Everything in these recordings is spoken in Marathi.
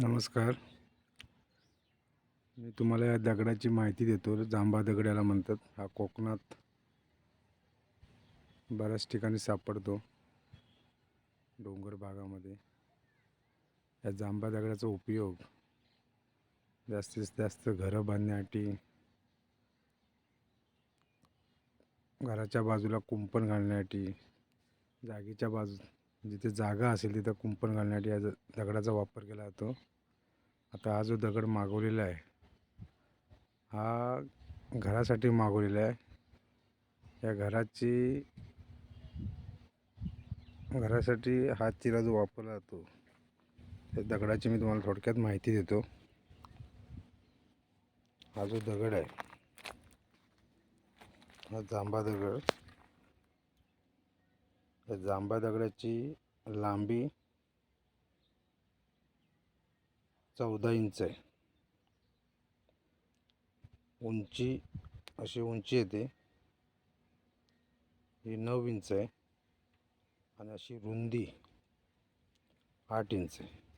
नमस्कार. मी तुम्हाला या दगडाची माहिती देतो. जांभा दगड याला म्हणतात. हा कोकणात बऱ्याच ठिकाणी सापडतो. डोंगर भागामध्ये. या जांभा दगडाचा उपयोग जास्तीत जास्त घरं बांधण्यासाठी घराच्या बाजूला कुंपण घालण्यासाठी जागेच्या बाजू जिथे जागा असेल तिथं कुंपण घालण्यासाठी या दगडाचा वापर केला जातो. आता हा जो दगड मागवलेला आहे हा घरासाठी मागवलेला आहे. या घराची घरासाठी हा चिरा जो वापरला जातो त्या दगडाची मी तुम्हाला थोडक्यात माहिती देतो. हा जो दगड आहे हा जांभा दगड. या जांभा दगडाची लांबी चौदा इंच आहे. उंची अशी उंची येते. ही नऊ इंच आहे. आणि अशी रुंदी आठ इंच आहे.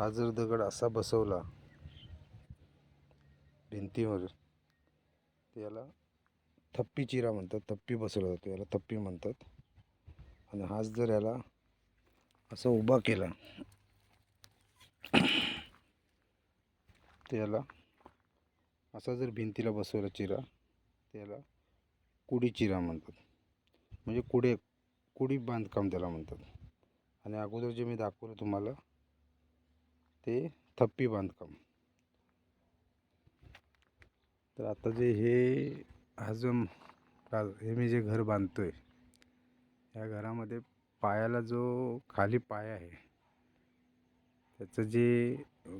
हा जर दगड असा बसवला भिंतीवर त्याला थप्पी चिरा म्हणतात थप्पी बसवला जातो याला थप्पी म्हणतात. आणि हाच जर याला असा उभा केला त्याला असा जर भिंतीला बसवला चिरा त्याला कुडी चिरा म्हणतात. म्हणजे कुडे कुडी बांधकाम त्याला म्हणतात. आणि अगोदर जे मी दाखवलं तुम्हाला ते थप्पी बांधकाम. तर आता जे हे हा जो हे मी जे घर बांधतो आहे या घरामध्ये पायाला जो खाली पाय आहे त्याचं जे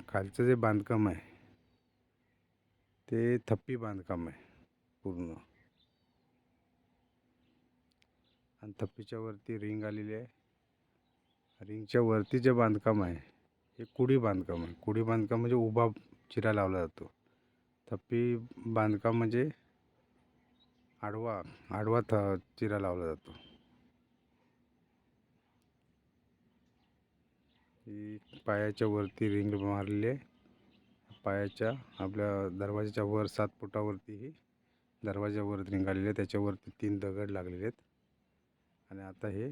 खालचं जे बांधकाम आहे ते थप्पी बांधकाम आहे पूर्ण. आणि थप्पीच्या वरती रिंग आलेली आहे. रिंगच्या वरती जे बांधकाम आहे हे कुडी बांधकाम आहे. कुडी बांधकाम म्हणजे उभा चिरा लावला जातो. थप्पी बांधकाम म्हणजे आडवा आडवा थ चिरा लावला जातो. ही पायाच्या वरती रिंग मारलेली आहे. पायाच्या आपल्या दरवाजाच्या वर सात फुटावरती ही दरवाजावर रिंग आलेली आहे. त्याच्यावरती तीन दगड लागलेले आहेत. आणि आता हे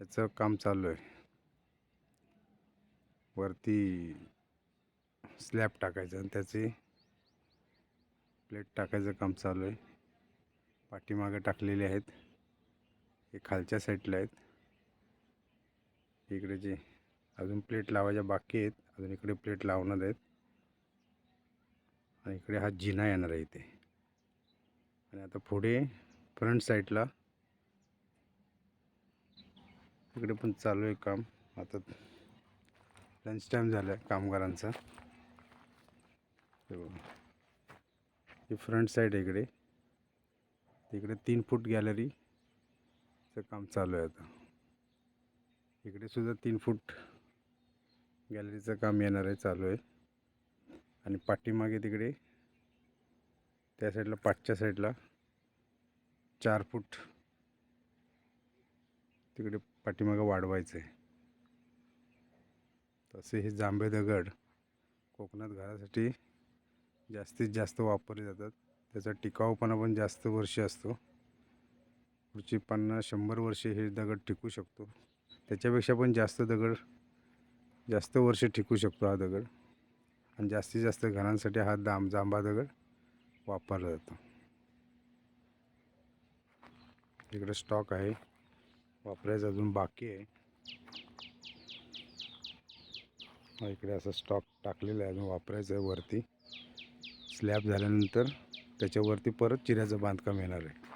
याचं काम चालू आहे. वरती स्लॅब टाकायचं आणि त्याचे प्लेट टाकायचं काम चालू आहे. पाठीमागं टाकलेले आहेत. हे खालच्या साईडला आहेत. इकडे जे अजून प्लेट लावायच्या बाकी आहेत. अजून इकडे प्लेट लावणार आहेत. आणि इकडे हा जिना येणार आहे इथे. आणि आता पुढे फ्रंट साईडला इकडे पण चालू आहे काम. आता लंच टाईम झाला आहे कामगारांचा. ही फ्रंट साईड इकडे. तिकडे तीन फूट गॅलरीचं काम चालू आहे आता. इकडे सुद्धा तीन फूट गॅलरीचं काम येणार आहे चालू आहे. आणि पाठीमागे तिकडे त्या साईडला पाठच्या साईडला चार फूट तिकडे पाठीमागं वाढवायचं आहे. तसे हे जांभे दगड कोकणात घरासाठी जास्तीत जास्त वापरले जातात. त्याचा टिकाऊपणा पण जास्त वर्ष असतो. पुढची पन्नास शंभर वर्षे हे दगड टिकू शकतो. त्याच्यापेक्षा पण जास्त दगड जास्त वर्ष टिकू शकतो हा दगड. आणि जास्तीत जास्त घरांसाठी हा दाम जांभा दगड वापरला जातो. इकडे स्टॉक आहे. वापरायचं अजून बाकी आहे हा इकडे असं स्टॉक टाकलेला आहे अजून वापरायचं आहे वरती. स्लॅब झाल्यानंतर त्याच्यावरती परत चिऱ्याचं बांधकाम येणार आहे.